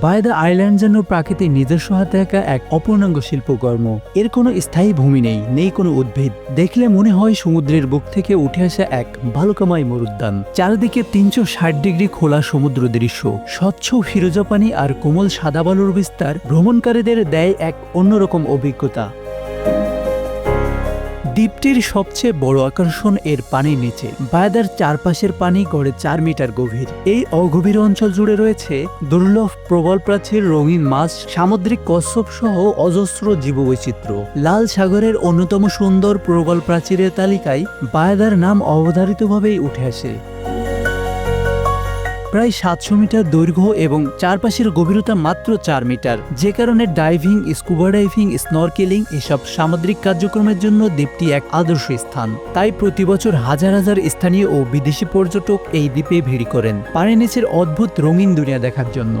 Baida island যেন প্রাকৃতিক নিজস্ব হাতে একা এক অপূর্ণাঙ্গ শিল্পকর্ম। এর কোনো স্থায়ী ভূমি নেই নেই কোনো উদ্ভিদ। দেখলে মনে হয় সমুদ্রের বুক থেকে উঠে আসা এক ভালুকাময় মরুদ্যান। চারিদিকে তিনশো ষাট ডিগ্রি খোলা সমুদ্র দৃশ্য। স্বচ্ছ ফিরোজা পানি আর কোমল সাদা বালুর বিস্তার ভ্রমণকারীদের দেয় এক অন্যরকম অভিজ্ঞতা। দ্বীপটির সবচেয়ে বড় আকর্ষণ এর পানির নিচে। বায়দার চারপাশের পানি গড়ে চার মিটার গভীর। এই অগভীর অঞ্চল জুড়ে রয়েছে দুর্লভ প্রবল প্রাচীর, রঙিন মাছ, সামুদ্রিক কচ্ছপ সহ অজস্র জীববৈচিত্র্য। লাল সাগরের অন্যতম সুন্দর প্রবল প্রাচীরের তালিকায় বায়দার নাম অবধারিতভাবেই উঠে আসে। প্রায় সাতশো মিটার দৈর্ঘ্য এবং চারপাশের গভীরতা মাত্র চার মিটার। যে কারণে ডাইভিং, স্কুবা ডাইভিং, স্নরকেলিং এসব সামুদ্রিক কার্যক্রমের জন্য দ্বীপটি এক আদর্শ স্থান। তাই প্রতি বছর হাজার হাজার স্থানীয় ও বিদেশি পর্যটক এই দ্বীপে ভিড় করেন। পানির নিচের অদ্ভুত রঙিন দুনিয়া দেখার জন্য।